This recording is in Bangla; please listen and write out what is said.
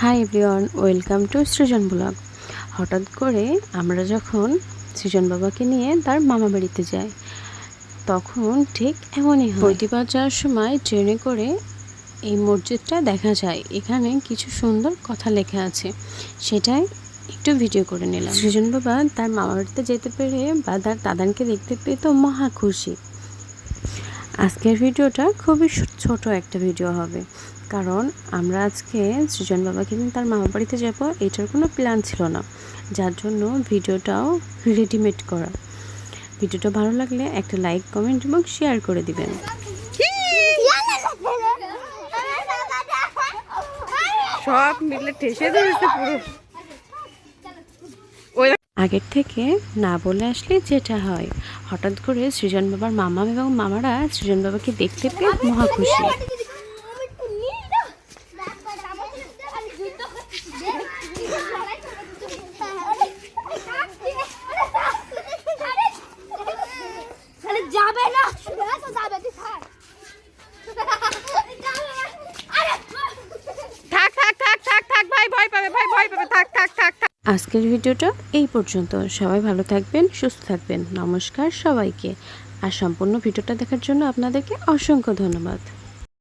Hi everyone welcome to Srijan blog. হঠাৎ করে আমরা যখন সৃজন বাবাকে নিয়ে তার মামা বাড়িতে যাই তখন ঠিক এমনই হয়। বৈদিবাদ যাওয়ার সময় ট্রেনে করে এই মসজিদটা দেখা যায়। এখানে কিছু সুন্দর কথা লেখা আছে। সেটাই একটু ভিডিও করে নিলাম। সৃজন বাবা তার মামা বাড়িতে যেতে পেরে বা তার দাদানকে দেখতে পেয়ে তো মহা খুশি। আজকের ভিডিওটা খুবই ছোট একটা ভিডিও হবে। কারণ আমরা আজকে সৃজন বাবাকে নিয়ে তার মামা বাড়িতে যাব এটার কোনো প্ল্যান ছিল না। যার জন্য ভিডিওটাও রেডিমেড করা। ভিডিওটা ভালো লাগলে একটা লাইক কমেন্ট এবং শেয়ার করে দিবেন। সব মিলে ঠেসে পুরো। আগের থেকে না বলে আসলে যেটা হয় হঠাৎ করে সৃজন বাবার মামা এবং মামারা সৃজন বাবাকে দেখতে পেয়ে মহা খুশি। যাবে না। যাবে তুই থাক থাক থাক থাক থাক থাক ভাই ভয় পাবে ভাই ভয় পাবে। থাক থাক থাক থাক। আজকের ভিডিওটা এই পর্যন্ত। সবাই ভালো থাকবেন সুস্থ থাকবেন। নমস্কার সবাইকে। আর সম্পূর্ণ ভিডিওটা দেখার জন্য আপনাদেরকে অসংখ্য ধন্যবাদ।